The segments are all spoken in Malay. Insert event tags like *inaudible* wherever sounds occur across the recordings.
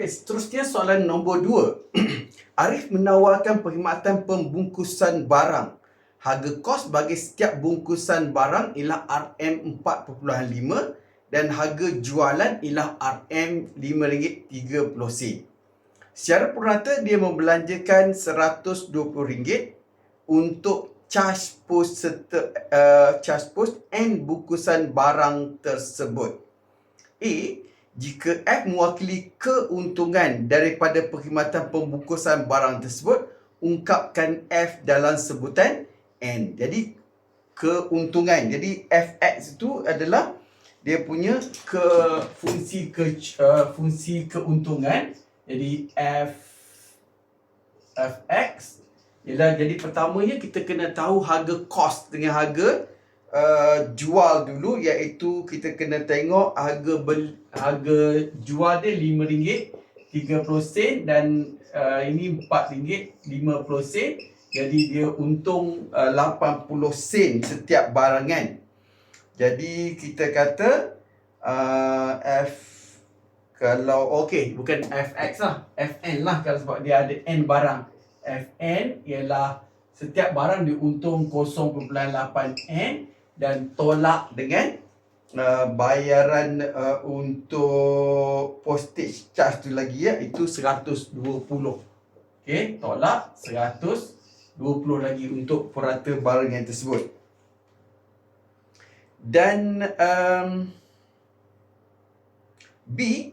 Okey, seterusnya soalan nombor dua. *clears throat* Arif menawarkan perkhidmatan pembungkusan barang. Harga kos bagi setiap bungkusan barang ialah RM4.5 dan harga jualan ialah RM5.30. Secara purata dia membelanjakan RM120 untuk charge post serta uh, charge post and bungkusan barang tersebut. A. Jika F mewakili keuntungan daripada perkhidmatan pembungkusan barang tersebut, ungkapkan F dalam sebutan N. Jadi keuntungan. Jadi FX itu adalah dia punya ke fungsi ke uh, fungsi keuntungan. Jadi F FX ialah jadi pertamanya kita kena tahu harga kos dengan harga uh, jual dulu iaitu kita kena tengok harga bel, harga jual dia RM5 30 sen dan uh, ini RM4 50 sen. Jadi dia untung uh, 80 sen setiap barangan. Jadi kita kata uh, F kalau okey bukan FX lah FN lah kalau sebab dia ada N barang. FN ialah setiap barang dia untung 0.8 N dan tolak dengan uh, bayaran uh, untuk postage charge tu lagi ya itu 120. Okey, tolak 120 lagi untuk purata barang yang tersebut. Dan um, B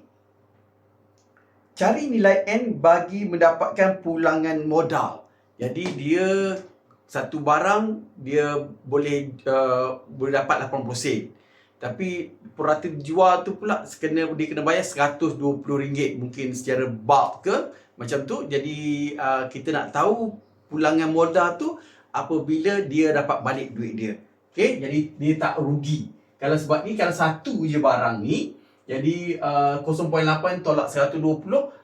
cari nilai N bagi mendapatkan pulangan modal. Jadi dia satu barang dia boleh uh, boleh dapat 80 sen. Tapi purata jual tu pula kena dia kena bayar RM120 mungkin secara bulk ke macam tu. Jadi uh, kita nak tahu pulangan modal tu apabila dia dapat balik duit dia. Okey, jadi dia tak rugi. Kalau sebab ni kalau satu je barang ni jadi uh, 0.8 tolak 120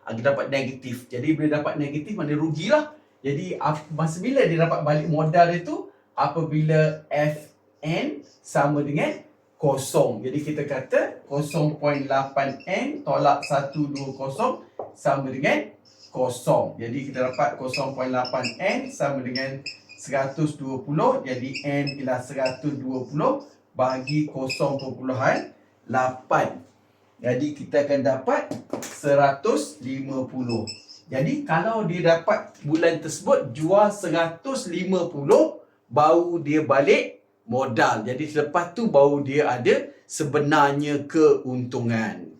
akan dapat negatif. Jadi bila dapat negatif mana rugilah. Jadi masa bila dia dapat balik modal dia tu apabila FN sama dengan kosong. Jadi kita kata 0.8N tolak 120 sama dengan kosong. Jadi kita dapat 0.8N sama dengan 120. Jadi N ialah 120 bagi 0.8. Jadi kita akan dapat 150. Jadi kalau dia dapat bulan tersebut jual 150 baru dia balik modal. Jadi selepas tu baru dia ada sebenarnya keuntungan.